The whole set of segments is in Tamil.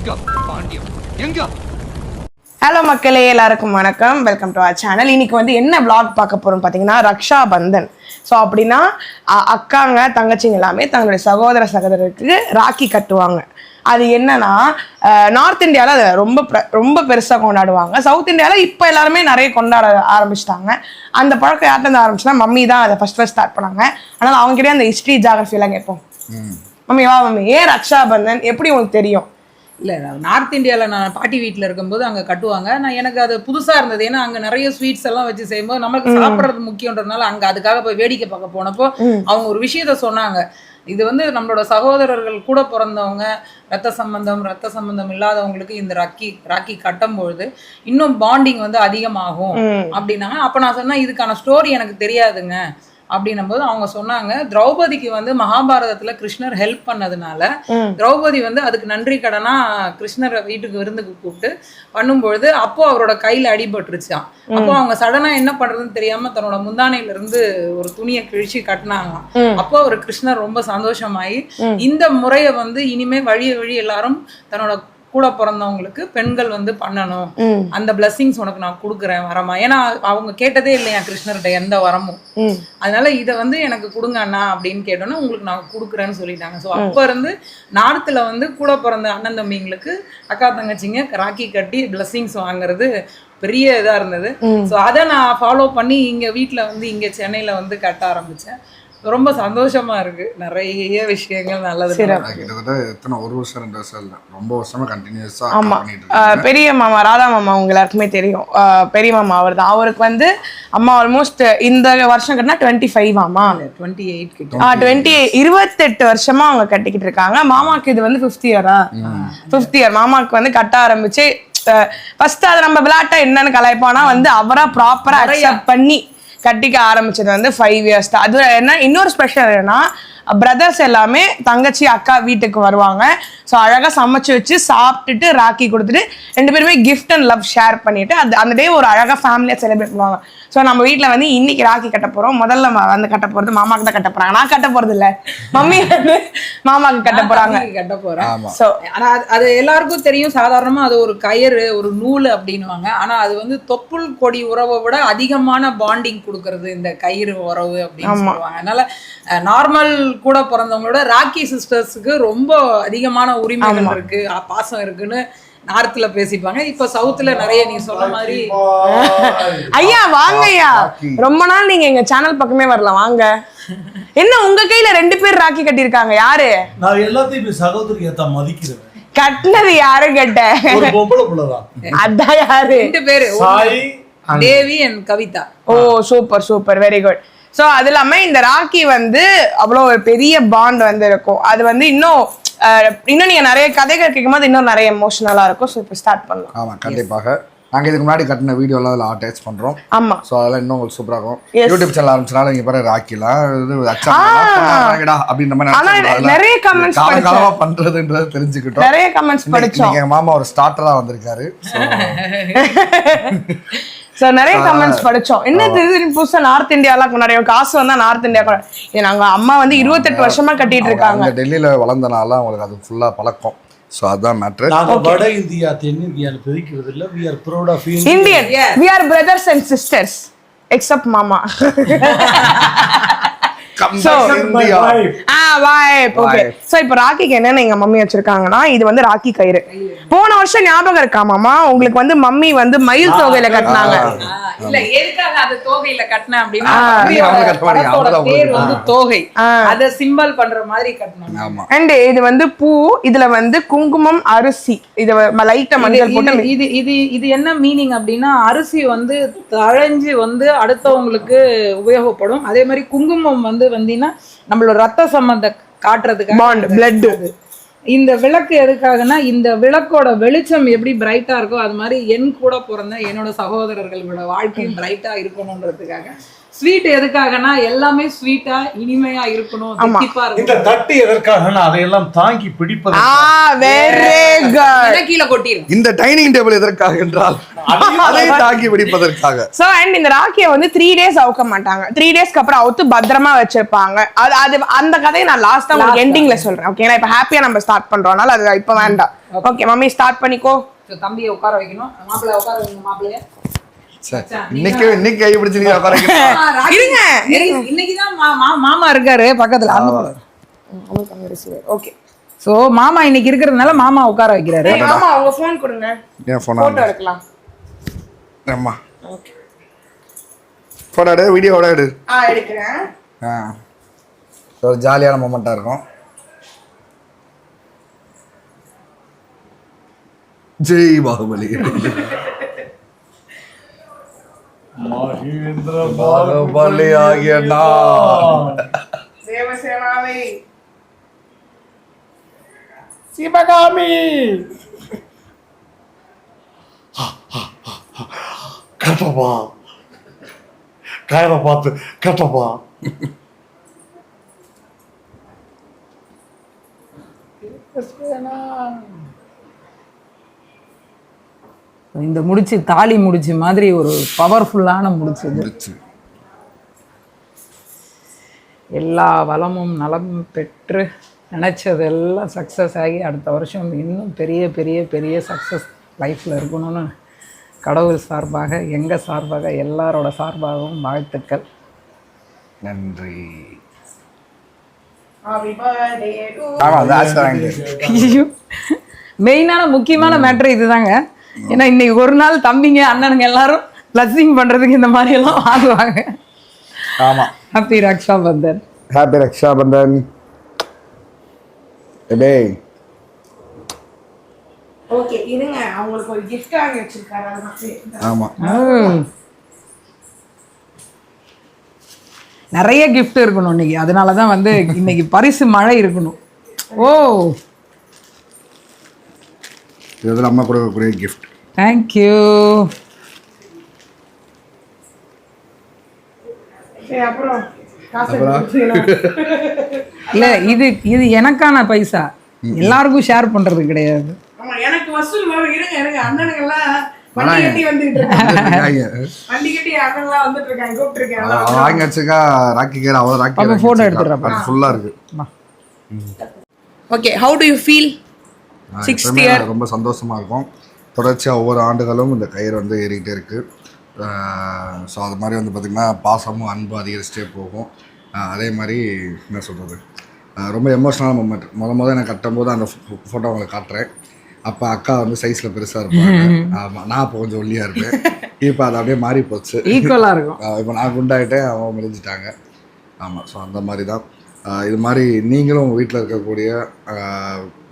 எங்க பாண்டியம்? எங்க? ஹலோ மக்களே எல்லாருக்கும் வணக்கம். வெல்கம் டு அவர் சேனல் இன்னைக்கு வந்து என்ன vlog பார்க்க போறோம் பார்த்தீங்கன்னா ரக்ஷா பந்தன் ஸோ அப்படின்னா அ- அக்காங்க தங்கச்சிங்க எல்லாமே தங்களுடைய சகோதர சகோதரருக்கு ராக்கி கட்டுவாங்க. அது என்னன்னா நார்த் இந்தியாவில் அதை ரொம்ப ரொம்ப பெருசாக கொண்டாடுவாங்க. சவுத் இந்தியாவில் இப்போ எல்லாருமே நிறைய கொண்டாட ஆரம்பிச்சிட்டாங்க. அந்த பழக்கம் யார்கிட்ட இருந்து ஆரம்பிச்சுன்னா மம்மி தான் அதை ஃபர்ஸ்ட் ஃபர்ஸ்ட் ஸ்டார்ட் பண்ணாங்க. அதனால் அவங்ககிட்டயே அந்த ஹிஸ்ட்ரி ஜாகிரஃபி எல்லாம் கேட்போம். மம்மி வா மம்மி. ஏன் ரக்ஷா பந்தன் எப்படி உங்களுக்கு தெரியும்? இல்லை நார்த் இந்தியாவில் நான் பாட்டி வீட்டில் இருக்கும்போது அங்கே கட்டுவாங்க. நான் எனக்கு அது புதுசாக இருந்தது. ஏன்னா அங்கே நிறைய ஸ்வீட்ஸ் எல்லாம் வச்சு செய்யும்போது நமக்கு சாப்பிட்றது முக்கியன்றதுனால அங்கே அதுக்காக போய் வேடிக்கை பார்க்க போனப்போ அவங்க ஒரு விஷயத்த சொன்னாங்க. இது வந்து நம்மளோட சகோதரர்கள் கூட பிறந்தவங்க ரத்த சம்பந்தம் ரத்த சம்பந்தம் இல்லாதவங்களுக்கு இந்த ராக்கி ராக்கி கட்டும் பொழுது இன்னும் பாண்டிங் வந்து அதிகமாகும் அப்படின்னாங்க. அப்போ நான் சொன்னேன் இதுக்கான ஸ்டோரி எனக்கு தெரியாதுங்க. அப்படின்னும் போது அவங்க சொன்னாங்க திரௌபதிக்கு வந்து மகாபாரதத்துல கிருஷ்ணர் ஹெல்ப் பண்ணதுனால திரௌபதி வந்து அதுக்கு நன்றி கடனா கிருஷ்ணரை வீட்டுக்கு விருந்துக்கு கூப்பிட்டு பண்ணும்பொழுது அப்போ அவரோட கையில அடிபட்டுருச்சாம் அப்போ அவங்க சடனா என்ன பண்றதுன்னு தெரியாம தன்னோட முந்தானையில இருந்து ஒரு துணியை கிழிச்சு கட்டினாங்களாம். அப்போ அவர் கிருஷ்ணர் ரொம்ப சந்தோஷமாயி இந்த முறையை வந்து இனிமே வழி வழி எல்லாரும் தன்னோட கூட பிறந்தவங்களுக்கு பெண்கள் வந்து பண்ணணும். அந்த blessings உனக்கு நான் கொடுக்குறேன் வரமா? ஏன்னா அவங்க கேட்டதே இல்லையா கிருஷ்ணர்கிட்ட எந்த வரமும்? அதனால இதை வந்து எனக்கு கொடுங்க அண்ணா அப்படின்னு கேட்டோன்னா உங்களுக்கு நான் கொடுக்குறேன்னு சொல்லிட்டாங்க. ஸோ அப்போ இருந்து நார்த்தில் வந்து கூட பிறந்த அண்ணன் தம்பிங்களுக்கு அக்கா தங்கச்சிங்க ராக்கி கட்டி blessings வாங்குறது பெரிய இதாக இருந்தது. ஸோ அதை நான் ஃபாலோ பண்ணி இங்கே வீட்டில் வந்து இங்கே சென்னையில் வந்து கட்ட ஆரம்பித்தேன் ரொம்ப சந்தோஷமா இருக்கு. நிறைய விஷயங்கள் நல்லது. கிட்டத்தட்ட எத்தனை ஒரு வருஷம் ரெண்டு வருஷம் இல்லை. ரொம்ப வருஷமா கண்டினியூஸா ஆமா. பெரிய மாமா ராதா மாமா உங்க எல்லாருக்குமே தெரியும் பெரிய மாமா அவர் தான் அவருக்கு வந்து அம்மா ஆல்மோஸ்ட் இந்த வருஷம் கட்டினா டுவெண்ட்டி ஃபைவ் ஆமா 28 கிட்ட. டுவெண்ட்டி இருபத்தெட்டு வருஷமா அவங்க கட்டிக்கிட்டு இருக்காங்க. மாமாக்கு இது வந்து ஃபிஃப்த் இயரா ஃபிஃப்த் இயர் மாமாக்கு வந்து கட்ட ஆரம்பிச்சு ஃபர்ஸ்ட் அதை நம்ம விளையாட்டா என்னன்னு கலாய்ப்போம்னா வந்து அவரா ப்ராப்பரா அக்செப்ட் பண்ணி கட்டிக்க ஆரம்பிச்சது வந்து ஃபைவ் இயர்ஸ் தான். அது என்ன இன்னொரு ஸ்பெஷல் என்னன்னா பிரதர்ஸ் எல்லாமே தங்கச்சி அக்கா வீட்டுக்கு வருவாங்க. ஸோ அழகா சமைச்சு வச்சு சாப்பிட்டுட்டு ராக்கி கொடுத்துட்டு ரெண்டு பேருமே கிஃப்ட் அண்ட் லவ் ஷேர் பண்ணிட்டு அது அந்த டே ஒரு அழகா ஃபேமிலியா செலிப்ரேட் பண்ணுவாங்க. ஸோ நம்ம வீட்ல வந்து இன்னைக்கு ராக்கி கட்ட போறோம். முதல்ல வந்து கட்ட போறது மாமாக்கு தான் கட்ட போறாங்க. நான் கட்ட போறது இல்ல மம்மி வந்து மாமாக்கு கட்ட போறாங்க. தம்பிக்கு கட்ட ஆமா. ஸோ ஆனா அது- அது எல்லாருக்கும் தெரியும். சாதாரணமா அது ஒரு கயிறு ஒரு நூல் அப்படின்னுவாங்க. ஆனா அது வந்து தொப்புள் கொடி உறவை விட அதிகமான பாண்டிங் கொடுக்கறது இந்த கயிறு உறவு அப்படின்னு சொல்லுவாங்க. அதனால நார்மல் கூட பிறந்தவங்களோட ராக்கி சிஸ்டர்ஸுக்கு ரொம்ப அதிகமான உரிமைகள் இருக்கு பாசம் இருக்குன்னு நார்த்ல பேசிப்பாங்க இப்ப சவுத்துல நிறைய நீ சொன்ன மாதிரி ஐயா வாங்க ஐயா ரொம்ப நாள் நீங்க எங்க சேனல் பக்கமே வரலாம் வாங்க. என்ன உங்க கையில ரெண்டு பேர் ராக்கி கட்டியிருக்காங்க யாரு? நான் எல்லாத்தையும் இப்ப சகோதரி ஏத்தா மதிக்கிறேன். கட்டினது யாரு கேட்ட? ஒரு பொம்பளை பிள்ளைதான். அதான் யாரு? ரெண்டு பேரு Sai Devi and Kavitha. Oh super super very good so அது இல்லாம இந்த ராக்கி வந்து அவ்வளோ ஒரு பெரிய பாண்ட் வந்து இருக்கும். அது வந்து இன்னும் இன்னும் நீங்க நிறைய கதைகள் கேட்கும்போது இன்னும் நிறைய எமோஷனலா இருக்கும். ஸோ இப்போ ஸ்டார்ட் பண்ணலாம். ஆமா கண்டிப்பாக. நாங்க இதுக்கு முன்னாடி கட்டின வீடியோலாம் அதில் அட்டாச் பண்றோம். ஆமா. ஸோ அதெல்லாம் இன்னும் உங்களுக்கு சூப்பரா இருக்கும். யூடியூப் சேனல் ஆரம்பிச்சனால இங்க பாரு ராக்கிலாம் இது அச்சா வாங்கடா அப்படின்ற மாதிரி நிறைய comments காலம் படிச்சேன். காலமா பண்றதுன்றதை தெரிஞ்சுக்கிட்டோம். நிறைய கமெண்ட்ஸ் படிச்சோம். இன்னைக்கு எங்க மாமா ஒரு ஸ்டார்டரா வந்திருக்காரு. ஸோ நிறைய கமெண்ட்ஸ் படிச்சோம். என்ன தெரியுது புதுசா நார்த் இந்தியாலாம் கொண்டாடியோம் காசு வந்தா நார்த் இந்தியா கொண்டா- இது நாங்க அம்மா வந்து இருபத்தெட்டு வருஷமா கட்டிட்டு இருக்காங்க. டெல்லியில வளர்ந்தனால அவங்களுக்கு அது ஃபுல்லா பழக்கம். ஸோ அதுதான் மேட்ரு நாங்க வட இந்தியா தென் இந்தியான்னு பிரிக்கிறது இல்ல we are proud of Indian we are brothers and sisters except மாமா. இப்போ ராக்கிக்கு என்னென்ன எங்க மம்மி வச்சிருக்காங்கன்னா இது வந்து ராக்கி கயிறு. போன வருஷம் ஞாபகம் இருக்கா மாமா? உங்களுக்கு வந்து மம்மி வந்து மயில் தொகையில கட்டினாங்க. இல்ல எதுக்காக அது தோகையில கட்டினேன் அப்படின்னா தோகை. அத சிம்பல் பண்ற மாதிரி அண்ட் இது வந்து பூ இதுல வந்து குங்குமம் அரிசி. இது லைட்டா மஞ்சள் போட்டு இது- இது இது இது என்ன மீனிங் அப்படின்னா அரிசி வந்து தழைஞ்சு வந்து அடுத்தவங்களுக்கு உபயோகப்படும். அதே மாதிரி குங்குமம் வந்து வந்தீங்கன்னா நம்மளோட ரத்த சம்பந்த காட்டுறதுக்கு Bond, blood. இந்த விளக்கு எதுக்காகனா இந்த விளக்கோட வெளிச்சம் எப்படி பிரைட்டா இருக்கோ அது மாதிரி என் கூட பிறந்த என்னோட சகோதரர்களோட வாழ்க்கையும் பிரைட்டா இருக்கணும்ன்றதுக்காக. ஸ்வீட் எதுக்காகனா எல்லாமே ஸ்வீட்டா இனிமையா இருக்கணும் தித்திப்பா இந்த இருக்கணும் தட்டு எதற்காக அதையெல்லாம் தாங்கி பிடிப்பது ஆ வெரி குட் கீழே இந்த டைனிங் டேபிள் எதற்காக என்றால் அதை தாக்கி பிடிப்பதற்காக. சோ அண்ட் இந்த ராக்கியை வந்து த்ரீ டேஸ் அவுக்க மாட்டாங்க. த்ரீ டேஸ்க்கு அப்புறம் அவுத்து பத்திரமா வச்சிருப்பாங்க. அது அது அந்த கதையை நான் லாஸ்டா உங்களுக்கு எண்டிங்ல சொல்றேன். ஓகேங்களா இப்ப ஹாப்பியா நம்ம ஸ்டார்ட் பண்றோம்னால அது இப்ப வேண்டாம். ஓகே மம்மி ஸ்டார்ட் பண்ணிக்கோ. தம்பியை உட்கார வைக்கணும். மாப்பிள்ளைய உட்கார வைக்கணும் மாப்பிள்ளைய. இன்னைக்கு இன்னைக்கு கை. இருங்க. மாமா இருக்காரு பக்கத்துல. ஓகே சோ மாமா இன்னைக்கு இருக்கிறதுனால மாமா உட்கார வைக்கிறாரு. ஆமா உங்க ஃபோன் கொடுங்க. ஏன் போனா போட்டோ எடுக்கலாம். ஆமா. ஓகே. போடா எடு. ஆ எடுக்கிறேன். ஆ. ஒரு ஜாலியான மொமெண்ட்டாக இருக்கும். ஜெய் பாகுபலி. மகேந்திர பாகுபலி ஆகிய நான். தேவசேனாவை. சிவகாமி. கட்டப்பா கயரை பார்த்து கட்டப்பா இந்த முடிச்சு தாலி முடிச்சு மாதிரி ஒரு பவர்ஃபுல்லான முடிச்சு இது. முடிச்சு. எல்லா வளமும் நலமும் பெற்று நினச்சதெல்லாம் சக்ஸஸ் ஆகி அடுத்த வருஷம் இன்னும் பெரிய பெரிய பெரிய சக்ஸஸ் லைஃப்பில் இருக்கணும்னு கடவுள் சார்பாக எங்கள் சார்பாக எல்லாரோட சார்பாகவும் வாழ்த்துக்கள். நன்றி. மெயினான முக்கியமான மேட்ரு இதுதாங்க. ஏன்னா இன்னைக்கு ஒரு நாள் தம்பிங்க அண்ணனுங்க எல்லாரும் பிளஸ்ஸிங் பண்ணுறதுக்கு இந்த மாதிரி எல்லாம் வாங்குவாங்க. ஆமா. ஹாப்பி ரக்ஷா பந்தன் ஹாப்பி ரக்ஷா பந்தன் டேய் ஓகே இருங்க. அவங்களுக்கு ஒரு gift வாங்கி வச்சிருக்காரு. அதை நான் சே- ஆமா. ம். நிறைய gift இருக்கணும் இன்னைக்கு. அதனால தான் வந்து இன்னைக்கு பரிசு மழை இருக்கணும். ஓ. இது அம்மா கொடுக்கக்கூடிய கிஃப்ட் தேங்க்யூ இல்ல இது இது எனக்கான பைசா. எல்லாருக்கும் ஷேர் பண்றது கிடையாது. எனக்கு வசூல் வரும். இருங்க இருங்க. அண்ணனுங்க எல்லாம் வாங்கி வச்சுக்கா ராக்கி கேர் அவ்வளோ ராக்கி photo எடுத்துடுறேன் ஃபுல்லாக இருக்கு. Okay how do you feel. ரொம்ப சந்தோஷமா இருக்கும். தொடர்ச்சியாக ஒவ்வொரு ஆண்டுகளும் இந்த கயிறு வந்து ஏறிக்கிட்டே இருக்கு. ஸோ அது மாதிரி வந்து பார்த்திங்கன்னா பாசமும் அன்பும் அதிகரிச்சுட்டே போகும். அதே மாதிரி என்ன சொல்கிறது ரொம்ப எமோஷனலான மூமெண்ட் முத முத எனக்கு கட்டும்போது அந்த ஃபோட்டோ உங்களுக்கு காட்டுறேன். அப்போ அக்கா வந்து சைஸில் பெருசாக இருப்பாங்க. ஆமாம் நான் இப்போ கொஞ்சம் ஒல்லியாக இருப்பேன். இப்போ அது அப்படியே மாறி போச்சு ஈக்குவலா இருக்கும். இப்போ நான் குண்டாயிட்டேன் அவங்க மெலிஞ்சிட்டாங்க ஆமாம் ஸோ அந்த மாதிரி தான் இது மாதிரி நீங்களும் உங்கள் வீட்டில் இருக்கக்கூடிய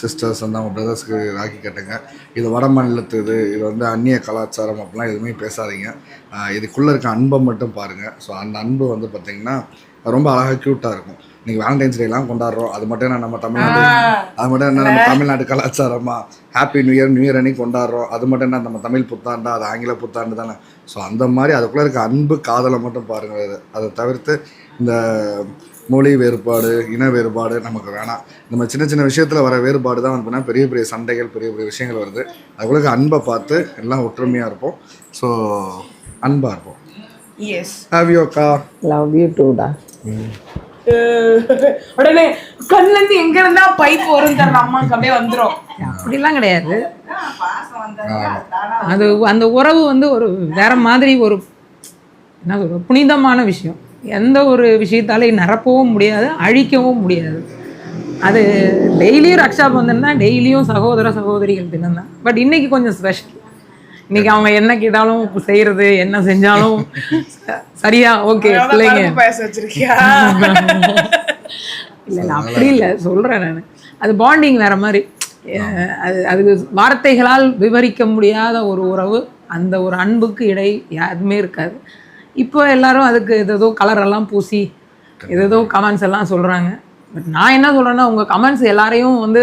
சிஸ்டர்ஸ் வந்து அவங்க பிரதர்ஸ்க்கு ராக்கி கட்டுங்க. இது வட மாநிலத்து இது இது வந்து அந்நிய கலாச்சாரம் அப்படிலாம் எதுவுமே பேசாதீங்க. இதுக்குள்ளே இருக்க அன்பை மட்டும் பாருங்கள் ஸோ அந்த அன்பு வந்து பார்த்திங்கன்னா ரொம்ப அழகாக க்யூட்டாக இருக்கும். நீங்கள் வேலண்டைன்ஸ் டேலாம் கொண்டாடுறோம். அது மட்டும் என்ன நம்ம தமிழ்நாடு அது மட்டும் என்ன நம்ம Tamil Nadu கலாச்சாரமா? Happy new year new year அன்னைக்கு கொண்டாடுறோம். அது மட்டும் என்ன நம்ம தமிழ் புத்தாண்டா? அது ஆங்கில புத்தாண்டு தானே. ஸோ அந்த மாதிரி அதுக்குள்ளே இருக்க அன்பு காதலை மட்டும் பாருங்கள் அது தவிர்த்து இந்த மொழி வேறுபாடு இன வேறுபாடு நமக்கு வேணாம். நம்ம சின்ன சின்ன விஷயத்தில் வர வேறுபாடு தான் வந்து பெரிய பெரிய சண்டைகள் பெரிய பெரிய விஷயங்கள் வருது. அதுக்குள்ள இருக்க அன்பை பார்த்து எல்லாம் ஒற்றுமையாக இருப்போம். ஸோ அன்பாக இருப்போம். எஸ் ஹாவ் யூ அக்கா. லவ் யூ டூடா உடனே கண்ணுல இருந்து எங்க இருந்தா பைப் வரும் தரல அம்மாக்கு அப்படியே வந்துரும். அப்படிலாம் கிடையாது. அது அந்த உறவு வந்து ஒரு வேற மாதிரி ஒரு என்ன சொல்றது புனிதமான விஷயம். எந்த ஒரு விஷயத்தாலையும் நிரப்பவும் முடியாது அழிக்கவும் முடியாது. அது டெய்லியும் ரக்ஷா பந்தன் தான் டெய்லியும் சகோதர சகோதரிகள் தினம் தான். பட் இன்னைக்கு கொஞ்சம் ஸ்பெஷல் இன்னைக்கு அவங்க என்ன கேட்டாலும் செய்யறது என்ன செஞ்சாலும் சரியா ஓகே பிள்ளைங்க. இல்லை இல்லை அப்படி இல்லை சொல்கிறேன் நான். அது பாண்டிங் வேற மாதிரி. அது அது வார்த்தைகளால் விவரிக்க முடியாத ஒரு உறவு அந்த ஒரு அன்புக்கு இடை யாருமே இருக்காது. இப்போ எல்லாரும் அதுக்கு ஏதேதோ கலரெல்லாம் பூசி ஏதேதோ கமெண்ட்ஸ் எல்லாம் சொல்கிறாங்க பட் நான் என்ன சொல்கிறேன்னா உங்கள் கமெண்ட்ஸ் எல்லாரையும் வந்து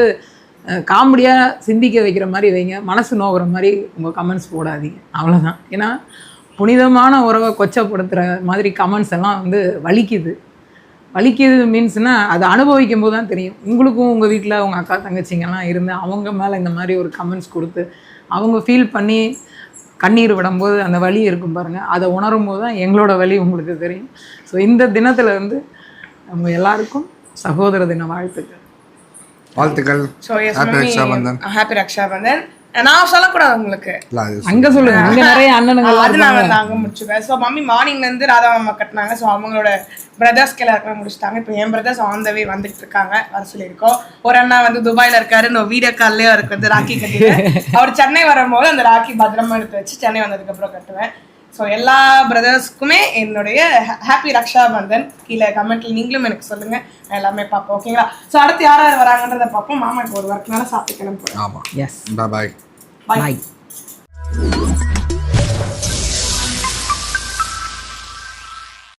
காமெடியாக சிந்திக்க வைக்கிற மாதிரி வைங்க மனசு நோகிற மாதிரி உங்கள் கமெண்ட்ஸ் போடாதீங்க. அவ்வளோதான் ஏன்னா புனிதமான உறவை கொச்சப்படுத்துகிற மாதிரி கமெண்ட்ஸ் எல்லாம் வந்து வலிக்குது. வலிக்குது மீன்ஸ்னால் அதை அனுபவிக்கும் போது தான் தெரியும். உங்களுக்கும் உங்கள் வீட்டில் உங்கள் அக்கா தங்கச்சிங்கெல்லாம் இருந்து அவங்க மேலே இந்த மாதிரி ஒரு கமெண்ட்ஸ் கொடுத்து அவங்க ஃபீல் பண்ணி கண்ணீர் விடும்போது அந்த வலி இருக்கும் பாருங்கள் அதை உணரும் போது தான் எங்களோட வலி உங்களுக்கு தெரியும். ஸோ இந்த தினத்தில் வந்து நம்ம எல்லாருக்கும் சகோதர தின வாழ்த்துக்கள். வாழ்த்துக்கள். ஹாப்பி ரக்ஷாபந்தன் ஹாப்பி ரக்ஷாபந்தன் நான் சொல்லக்கூடாது உங்களுக்கு. அங்க சொல்லுங்க. அங்க நிறைய அண்ணனுங்கள் அது நாங்க தாங்க முடிச்சுப்பேன் ஸோ மம்மி மார்னிங்ல இருந்து ராதா மாமா கட்டினாங்க. ஸோ அவங்களோட பிரதர்ஸ்க்கு எல்லாருக்குமே முடிச்சிட்டாங்க. இப்போ என் பிரதர்ஸ் ஆன் த வே வந்துட்டு இருக்காங்க. வர சொல்லியிருக்கோம். ஒரு அண்ணா வந்து துபாயில இருக்காரு. நான் வீடியோ கால்லயே அவருக்கு வந்து ராக்கி கட்டிடுவேன் அவர் சென்னை வரும்போது அந்த ராக்கி பத்திரமா எடுத்து வச்சு சென்னை வந்ததுக்கு அப்புறம் கட்டுவேன். ஸோ எல்லா பிரதர்ஸ்க்குமே என்னுடைய ஹாப்பி ரக்ஷா பந்தன் கீழே கமெண்ட்ல நீங்களும் எனக்கு சொல்லுங்க. எல்லாமே பார்ப்போம் ஓகேங்களா ஸோ அடுத்து யார் யார் வராங்கன்றத பார்ப்போம். மாமா இப்போ ஒரு ஒர்க்னால சாப்பிட்டு கிளம்புறேன் ஆமாம் எஸ் பாய் பாய்